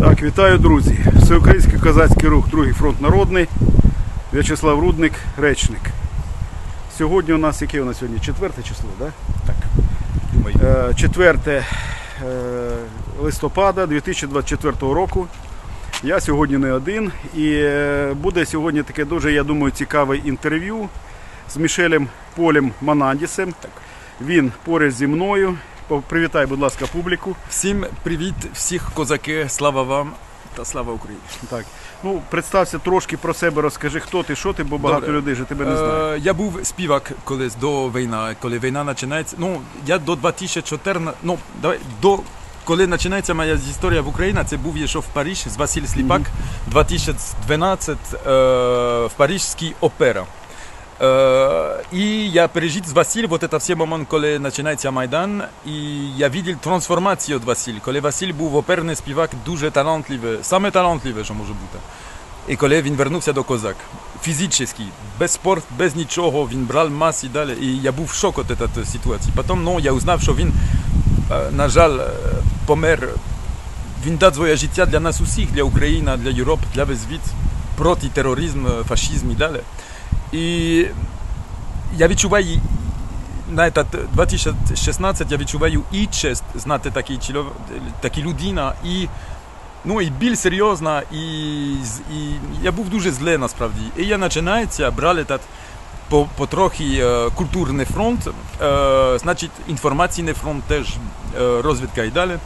Так, вітаю, друзі. Всеукраїнський козацький рух, другий фронт народний. В'ячеслав Рудник, речник. Сьогодні у нас, яке у нас сьогодні? Четверте число, да? Так. Е, 4 е, листопада 2024 року. Я сьогодні не один. І е, буде сьогодні таке дуже, я думаю, цікаве інтерв'ю з Мішелем Полем Манандісем. Так. Він поряд зі мною. Привітай, будь ласка, публіку. Всім привіт, всіх козаки, слава вам та слава Україні. Так. Ну, представся трошки про себе, розкажи, хто ти, що ти, бо багато Добре. людей вже тебе не знає. Е, я був співак колись до війни, коли війна починається. Ну, я до 2014, ну, давай, до коли починається моя історія в Україні, це був я йшов в Париж з Василь Сліпак, 2012 е, в Парижській опера. Е, і я пережив з Василь, вот это все момент, коли починається Майдан, і я бачив трансформацію від Василь. Коли Василь був оперний співак, дуже талантливий, саме талантливий, що може бути. І коли він вернувся до козак, фізично, без спорту, без нічого, він брав мас і далі. І я був в шоку від цієї ситуації. Потім ну, я узнав, що він, е, на жаль, е, помер. Він дав своє життя для нас усіх, для України, для Європи, для весь світ, проти тероризму, фашизму і далі. І я відчуваю, на этот 2016 я відчуваю і честь знати такий такі людина, і Ну і біль серйозна, і, і я був дуже зле насправді. І я починається брали так потрохи е, культурний фронт, е, значить інформаційний фронт теж е, розвідка і далі.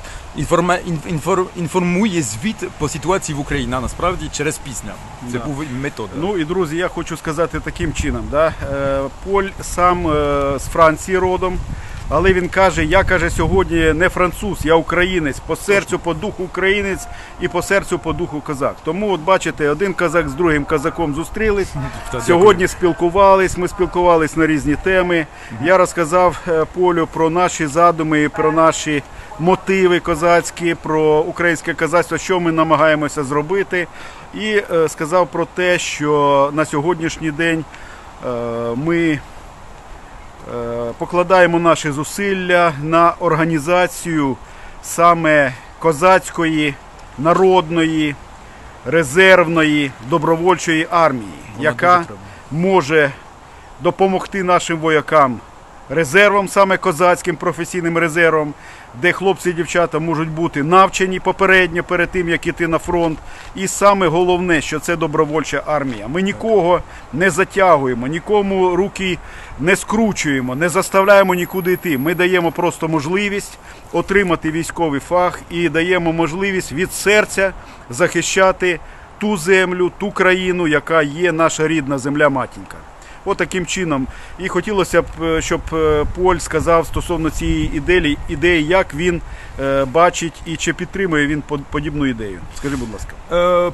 Інформує звіт по ситуації в Україні насправді через пісня. Це Да. був метод. Ну і друзі, я хочу сказати таким чином. Да? Поль сам з Франції родом, але він каже: я каже сьогодні не француз, я українець, по серцю, по духу українець і по серцю, по духу козак. Тому, от бачите, один козак з другим козаком зустрілись. Сьогодні спілкувались, ми спілкувались на різні теми. Я розказав е, Полю про наші задуми, про наші мотиви козацькі, про українське козацтво, що ми намагаємося зробити. І е, сказав про те, що на сьогоднішній день е, ми покладаємо наші зусилля на організацію саме козацької, народної, резервної, добровольчої армії, Вона яка може допомогти нашим воякам резервом, саме козацьким професійним резервом, де хлопці і дівчата можуть бути навчені попередньо перед тим, як іти на фронт. І саме головне, що це добровольча армія. Ми нікого не затягуємо, нікому руки не скручуємо, не заставляємо нікуди йти. Ми даємо просто можливість отримати військовий фах і даємо можливість від серця захищати ту землю, ту країну, яка є наша рідна земля матінка. От таким чином. І хотілося б, е, щоб е, Поль сказав стосовно цієї ідеї, ідеї, як він е, бачить і чи підтримує він под- подібну ідею. Скажи, будь ласка.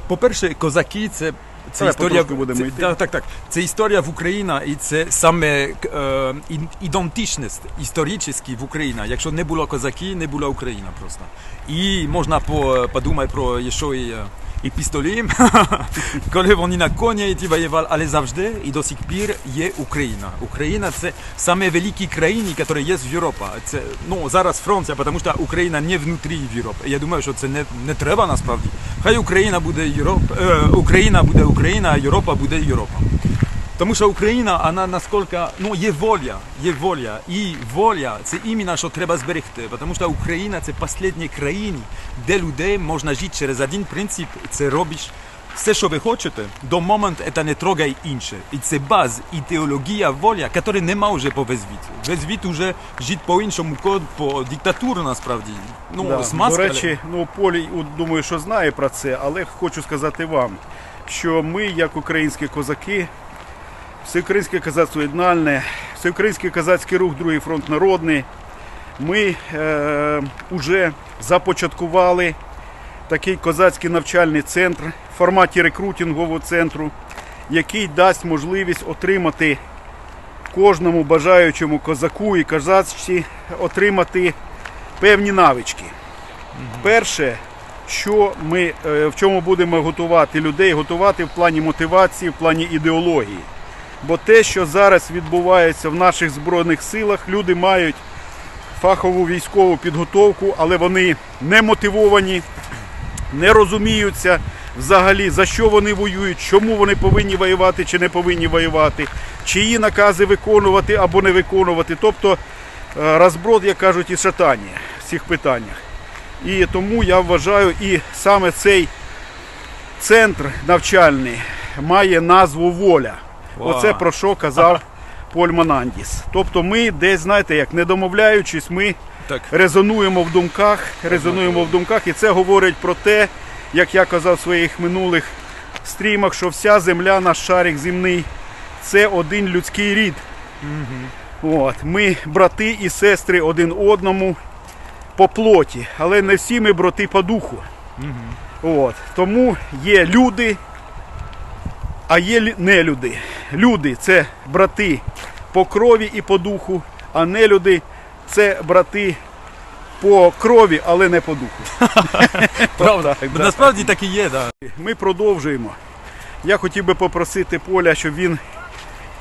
По-перше, козаки це. Це Давай історія будемо це, йти. Так, так, так. Це історія в Україні, і це саме е, ідентичність історична в Україні. Якщо не було козаки, не була Україна просто. І можна по, подумати про ще і, і пістолі, коли вони на коні ті воювали, але завжди і до сих пір є Україна. Україна це саме великі країни, які є в Європі. Це ну зараз Франція, тому що Україна не внутрі Європи. Я думаю, що це не, не треба насправді. Хай Україна буде Європа, е, Україна буде Україна, а Європа буде Європа. Тому що Україна, вона наскільки, ну, є воля, є воля. І воля це іменно, що треба зберегти. Тому що Україна це остання країна, де людей можна жити через один принцип, це робиш все, що ви хочете, до моменту це не трогай інше. І це баз, ідеологія, воля, яка нема вже по весь світ. Весь світ вже жить по іншому код, по диктатурі насправді. Ну, Да. з До речі, ну Поль от, думаю, що знає про це, але хочу сказати вам, що ми, як українські козаки, Всеукраїнське козацтво єднальне, Всеукраїнський козацький рух, Другий фронт народний, ми е, вже започаткували такий козацький навчальний центр в форматі рекрутингового центру, який дасть можливість отримати кожному бажаючому козаку і козачці отримати певні навички. Перше, що ми е, в чому будемо готувати людей, готувати в плані мотивації, в плані ідеології. Бо те, що зараз відбувається в наших збройних силах, люди мають фахову військову підготовку, але вони не мотивовані, не розуміються взагалі, за що вони воюють, чому вони повинні воювати чи не повинні воювати, чиї накази виконувати або не виконувати. Тобто е, розброд, як кажуть, і шатання в цих питаннях. І тому я вважаю, і саме цей центр навчальний має назву Воля. Оце про що казав Поль Манандіс. Тобто ми десь, знаєте, як не домовляючись, ми Так. резонуємо в думках, резонуємо в думках, і це говорить про те, як я казав в своїх минулих стрімах, що вся земля, наш шарик земний, це один людський рід. От, ми брати і сестри один одному по плоті, але не всі ми брати по духу. От, тому є люди, а є нелюди. Люди це брати по крові і по духу, а нелюди це брати по крові, але не по духу. Правда. Насправді так і є. Ми продовжуємо. Я хотів би попросити Поля, щоб він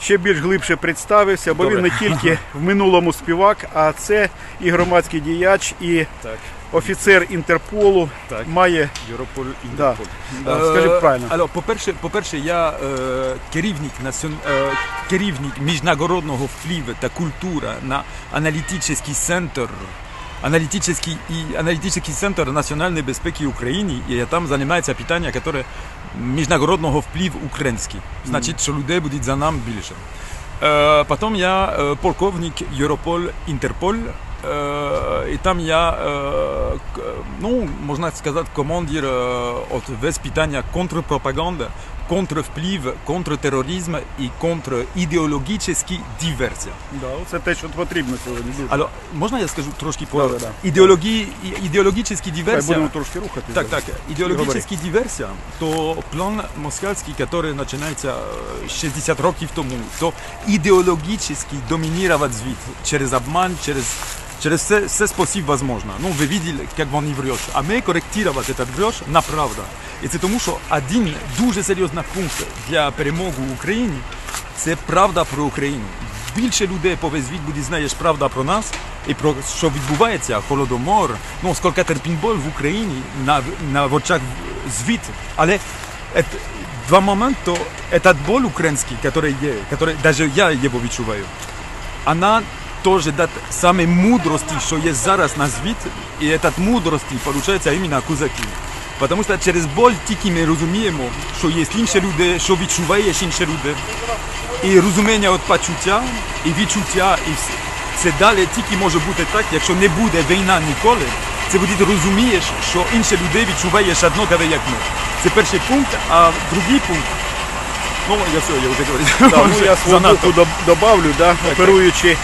ще більш глибше представився, бо Добре. він не тільки в минулому співак, а це і громадський діяч, і Так. офіцер Інтерполу Так. має. Європоль Да, да, Е, скажи правильно. алло, по-перше, по-перше, я е, керівник, націон... е, керівник міжнародного впливу та культура на аналітичний центр аналітичний і аналітичний центр національної безпеки України, і я там займаюся питання, яке міжнародного впливу український. Значить, що людей буде за нам більше. Е, потім я е, полковник Європоль Інтерполь. І там я, ну, можна сказати, е, от весь питання контрпропаганди, контрвплив, контртероризм і контрідеологічна диверсія. Да, це те, що потрібно сьогодні. Дуже. Алло, можна я скажу трошки по Да, да, да. ідеології, ідеологічна Хай диверсія? будемо трошки рухати. Так, так. Ідеологічна диверсія, то план москальський, який починається е, 60 років тому, то ідеологічно домінувати світ через обман, через Через все, все спосіб возможно. Ну, ви видели, як вони врешь. А ми коректувати этот врешь на правда. І це тому, що один дуже серйозний пункт для перемоги в Україні це правда про Україну. Більше людей по весь світ буде знаєш правда про нас і про що відбувається, холодомор, ну скільки терпінь-боль в Україні на, на очах звіт. Але ет, два моменти, этот боль український, який є, який навіть я його відчуваю, вона теж дає саме мудрості, що є зараз на світ, і этот мудрості, виходить, іменно козаки. Тому що через боль тільки ми розуміємо, що є інші люди, що відчуваєш інші люди. І розуміння від почуття, і відчуття, і все. Це далі тільки може бути так, якщо не буде війна ніколи, це буде розумієш, що інші люди відчуваєш однаково, як ми. Це перший пункт, а другий пункт, ну я все, я вже говорю. Да, ну, я доб- добавлю, да, оперуючи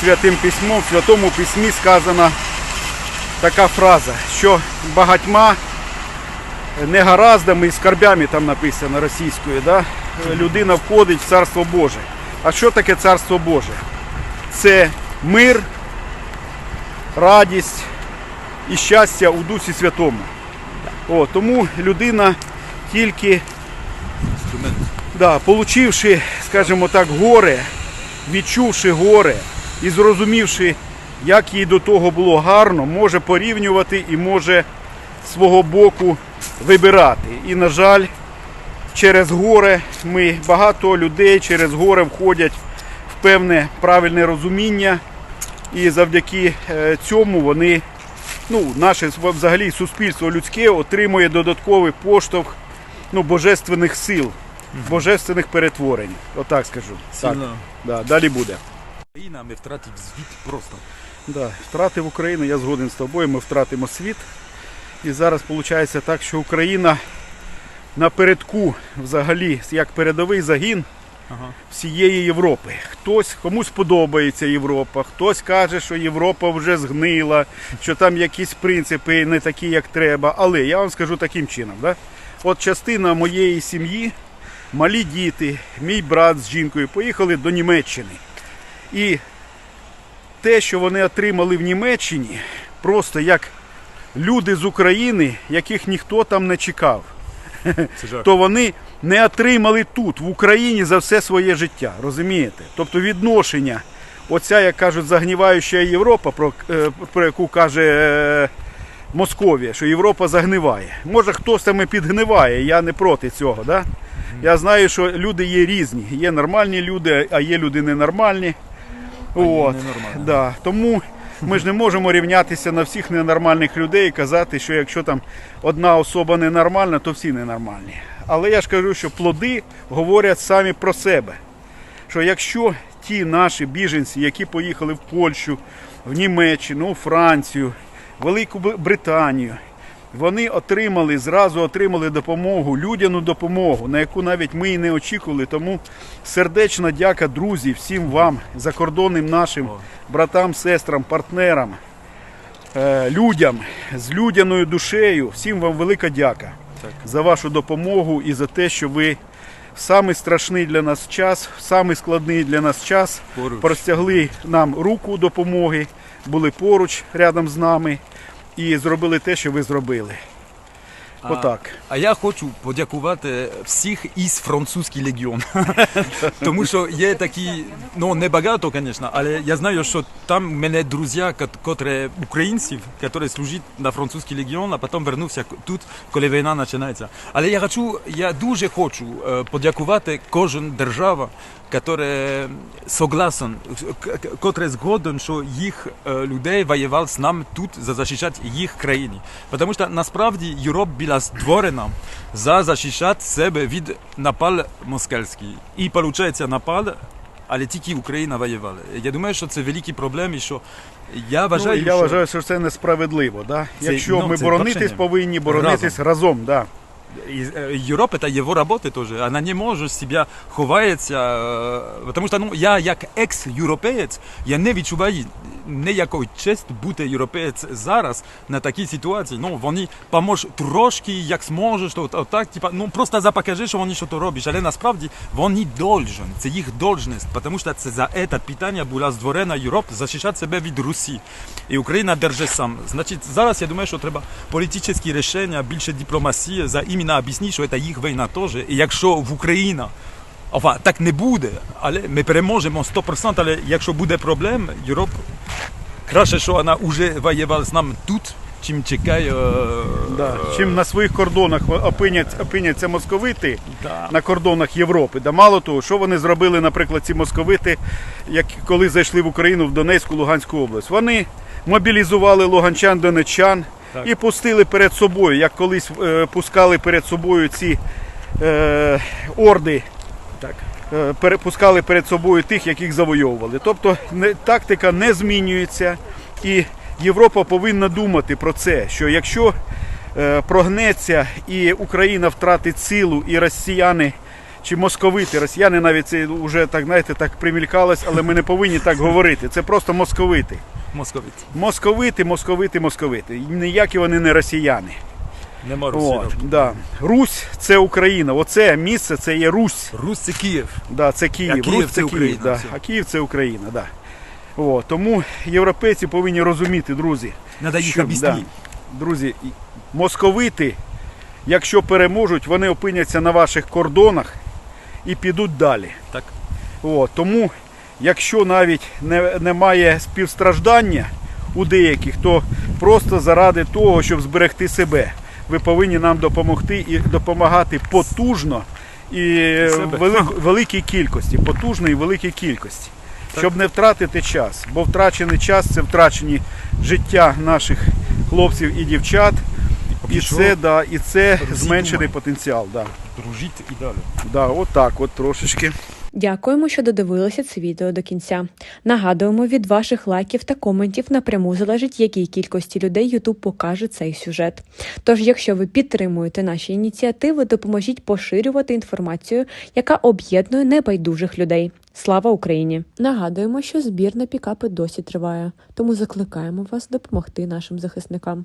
святим письмом, в святому письмі сказана така фраза, що багатьма негараздами і скарбями там написано російською, да, людина входить в Царство Боже. А що таке Царство Боже? Це мир, радість і щастя у Дусі Святому. О, тому людина тільки. Да, получивши, скажімо так, горе, відчувши горе і зрозумівши, як їй до того було гарно, може порівнювати і може свого боку вибирати. І, на жаль, через горе ми багато людей через горе входять в певне правильне розуміння, і завдяки е, цьому вони, ну, наше взагалі суспільство людське отримує додатковий поштовх ну, божественних сил, божественних перетворень. Отак скажу. Так, да, далі буде. Україна ми втратив звіт просто. Да, втратив Україну, я згоден з тобою, ми втратимо світ. І зараз виходить так, що Україна напередку взагалі, як передовий загін Ага. всієї Європи. Хтось комусь подобається Європа, хтось каже, що Європа вже згнила, що там якісь принципи не такі, як треба. Але я вам скажу таким чином. Да? От частина моєї сім'ї, малі діти, мій брат з жінкою поїхали до Німеччини. І те, що вони отримали в Німеччині, просто як люди з України, яких ніхто там не чекав то вони не отримали тут, в Україні, за все своє життя. Розумієте? Тобто відношення, оця, як кажуть, загніваюча Європа, про, е, про яку каже е, Московія, що Європа загниває. Може хтось там і підгниває, я не проти цього. Да? Я знаю, що люди є різні. Є нормальні люди, а є люди ненормальні. От, да. Тому ми ж не можемо рівнятися на всіх ненормальних людей і казати, що якщо там одна особа ненормальна, то всі ненормальні. Але я ж кажу, що плоди говорять самі про себе. Що якщо ті наші біженці, які поїхали в Польщу, в Німеччину, у Францію, Велику Британію, вони отримали, зразу отримали допомогу, людяну допомогу, на яку навіть ми і не очікували. Тому сердечна дяка, друзі, всім вам, закордонним нашим братам, сестрам, партнерам, е, людям з людяною душею. Всім вам велика дяка Так. за вашу допомогу і за те, що ви самий страшний для нас час, самий складний для нас час Поруч. простягли нам руку допомоги, були поруч рядом з нами і зробили те, що ви зробили. А- Отак. А я хочу подякувати всіх із французький легіон. Тому що є такі, ну не багато, звісно, але я знаю, що там в мене друзі, кот- котрі українців, які служать на французький легіон, а потім вернувся тут, коли війна починається. Але я хочу, я дуже хочу е, подякувати кожен держава, который согласен, к- к- згоден, що їх е, людей воював з нами тут за захищати їх країни. Тому що насправді Європа була створена за захищати себе від напал москальський. І виходить напал, але тільки Україна воювала. Я думаю, що це великі проблеми, що я Ну, вважаю, і я що вважаю, що це несправедливо. Да? Це- Якщо ну, ми боронитись повинні, боронитись разом. да. І, е, Європа это його роботи теж. Вона не може себе ховається, е, тому що ну, я як екс-європеєць, я не відчуваю ніякої честь бути європеєць зараз на такій ситуації. Ну, вони поможуть трошки, як зможеш, то, то, типа, ну просто запокажи, що вони що то роблять, але насправді вони должен, це їх должність, тому що це за це питання була створена Європа захищати себе від Русі. І Україна держить сам. Значить, зараз я думаю, що треба політичні рішення, більше дипломатії, за іменно об'яснити, що це їх війна теж. І якщо в Україні Enfin, так не буде, але ми переможемо 100%, але якщо буде проблем, Європа краще, що вона вже воювала з нами тут, чим чекає. е, Да. Чим на своїх кордонах опиняться, опиняться московити Да. на кордонах Європи. Да мало того, що вони зробили, наприклад, ці московити, як коли зайшли в Україну в Донецьку, Луганську область. Вони мобілізували луганчан, донеччан Так. і пустили перед собою, як колись е, пускали перед собою ці е, орди. Так. Е, перепускали перед собою тих, яких завойовували. Тобто тактика не змінюється, і Європа повинна думати про це, що якщо е, прогнеться і Україна втратить силу, і росіяни чи московити, росіяни навіть це вже так знаєте, так примількалось, але ми не повинні так говорити. Це просто московити. Московиці. Московити, московити, московити. Ніякі вони не росіяни. Нема Русі. От, да. Русь це Україна. Оце місце це є Русь. Русь це Київ. Да, це Київ. А Київ Русь це Україна, да. все. А Київ це Україна, да. О, тому європейці повинні розуміти, друзі. Надо їх об'яснити. друзі, московити, якщо переможуть, вони опиняться на ваших кордонах і підуть далі. Так. О, тому, якщо навіть не, немає співстраждання у деяких, то просто заради того, щоб зберегти себе, ви повинні нам допомогти і допомагати потужно і в великій кількості, потужно і великій кількості. Щоб не втратити час, бо втрачений час це втрачені життя наших хлопців і дівчат. І це, да, і це зменшений потенціал. Да. Дружити і далі. Да, от так, от трошечки. Дякуємо, що додивилися це відео до кінця. Нагадуємо, від ваших лайків та коментів напряму залежить, якій кількості людей YouTube покаже цей сюжет. Тож, якщо ви підтримуєте наші ініціативи, допоможіть поширювати інформацію, яка об'єднує небайдужих людей. Слава Україні! Нагадуємо, що збір на пікапи досі триває, тому закликаємо вас допомогти нашим захисникам.